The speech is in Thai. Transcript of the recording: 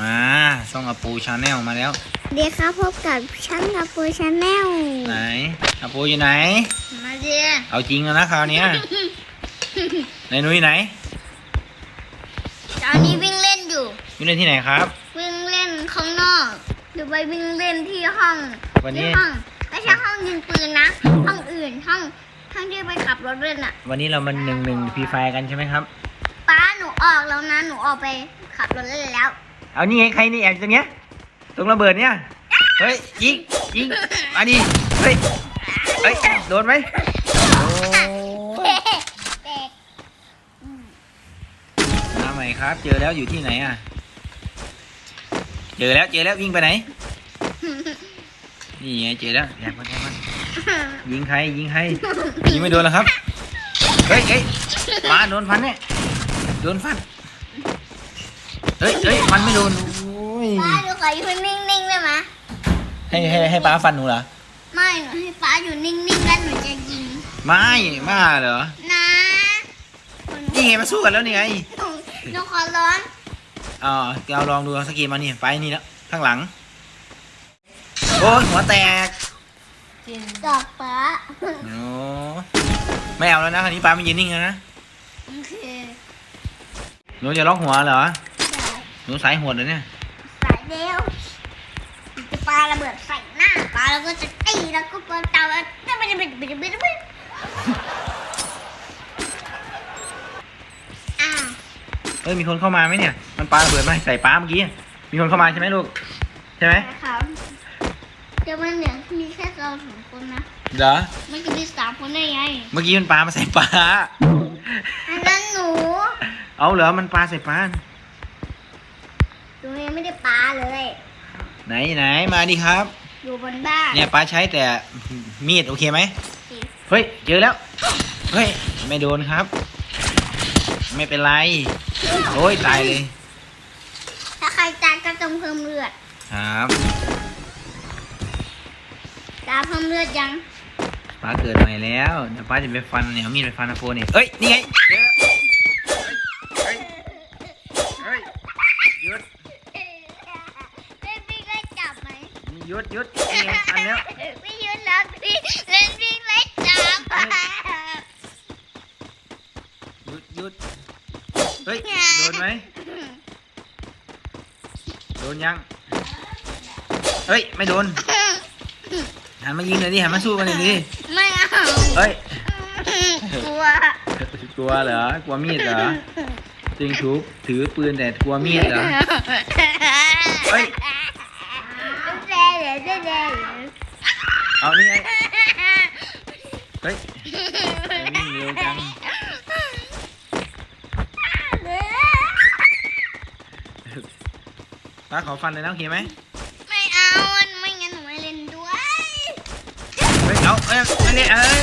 มาช่องอปูชาแนลมาแล้ว เดี๋ยวครับพบกับช่างกับปูชาแนลไหนอปูอยู่ไหน มาเดียเอาจริงแล้วนะคราวเนี้ยไหนนุ้ยไหนตอนนี้วิ่งเล่นอยู่อยู่เล่นที่ไหนครับ วิ่งเล่นข้างนอก หรือไปวิ่งเล่นที่ห้องวันนี้ ที่ห้องไม่ใช่ห้องยิงปืนนะ ห้องอื่นห้องห้องที่ไปขับรถเล่นอะวันนี้เรามันหนึ่งหนึ่งพีไฟกันใช่ไหมครับ ป้าหนูออกแล้วนะหนูออกไปขับรถเล่นแล้ว เอานี่ไงใครนี่แอบอยู่ตรงเนี้ยตรงระเบิดเนี่ยเฮ้ยยิงยิงมาดิเฮ้ยเฮ้ยโดนไหมโอ้ยมาใหม่ครับ เจอแล้วอยู่ที่ไหนอะเจอแล้วเจอแล้ววิ่งไปไหนนี่ไงเจอแล้วแอบมาแอบมายิงใครยิงใครยิงไม่โดนแล้วครับเฮ้ยเฮ้ยมาโดนฟันเนี่ยโดนฟัน เฮ้ยเฮ้ยฟันไม่โดนโอ้ยป้าหนูขออยู่นิ่งๆได้ไหมให้ให้ให้ป้าฟันหนูเหรอ ไม่หนูให้ป้าอยู่นิ่งๆแล้วหนูจะยิงไม่มาเหรอ นะนี่ไงมาสู้กันแล้วนี่ไงหนูขอร้อนอ๋อเอาลองดูสกกีมานี่ไปนี่แล้วข้างหลัง โอ้ยหัวแตกดอกป้าโอ้ไม่เอาแล้วนะคราวนี้ป้าไม่ยืนนิ่งแล้วนะ โอเคหนูจะล็อกหัวเหรอ หนูสายหัวเลยเนี่ย สายเดียวจะปาระเบิดใส่หน้าปาแล้วก็จะตีแล้วก็เปิดเตาแล้วจะไปจะไปจะไปจะไปจะไปอ้าวเอ้ยมีคนเข้ามาไหมเนี่ย มันปาระเบิดมาใส่ป้าเมื่อกี้ มีคนเข้ามาใช่ไหมลูก ใช่ไหมนะครับเดี๋ยวมันเหลือมีแค่เราสองคนนะเหรอ มันจะมีสามคนได้ไงเมื่อกี้มันปามาใส่ป้า อันนั้นหนู เอาเหรอ มันปาใส่ป้า หนูยังไม่ได้ปาเลย ไหนไหนมาดิครับ อยู่บนบ้านเนี่ยป้าใช้แต่มีดโอเคไหมเฮ้ยเจอแล้ว เฮ้ยไม่โดนครับ ไม่เป็นไร โอ้ยตายเลย ถ้าใครตายก็ต้องเพิ่มเลือด ครับตาเพิ่มเลือดยังป้าเกิดใหม่แล้วเดี๋ยวป้าจะไปฟันเนี่ยเอามีดไปฟันอาโปนี่เอ้ยนี่ไง หยุดหยุดนี่ไงฟันแล้วไม่ยืนแล้วพี่เล่นวิ่งไล่จับหยุดหยุดเฮ้ยโดนไหมโดนยังเฮ้ยไม่โดนหันมายิงหน่อยดิหันมาสู้กันหน่อยดิไม่เอาเฮ้ยกลัวกลัวเหรอกลัวมีดเหรอจริงทุบถือปืนแต่กลัวมีดเหรอเฮ้ยเจ๊ เดี๋ยวเจ๊เดี๋ยอานี่ไงเฮ้ยวิ่งเร็วจัง ป้าขอฟันเลยนะโอเคไหมไม่เอาไม่งั้นหนูไม่เล่นด้วย เฮ้ย เอาเอ้ยไม่ได้เอ้ย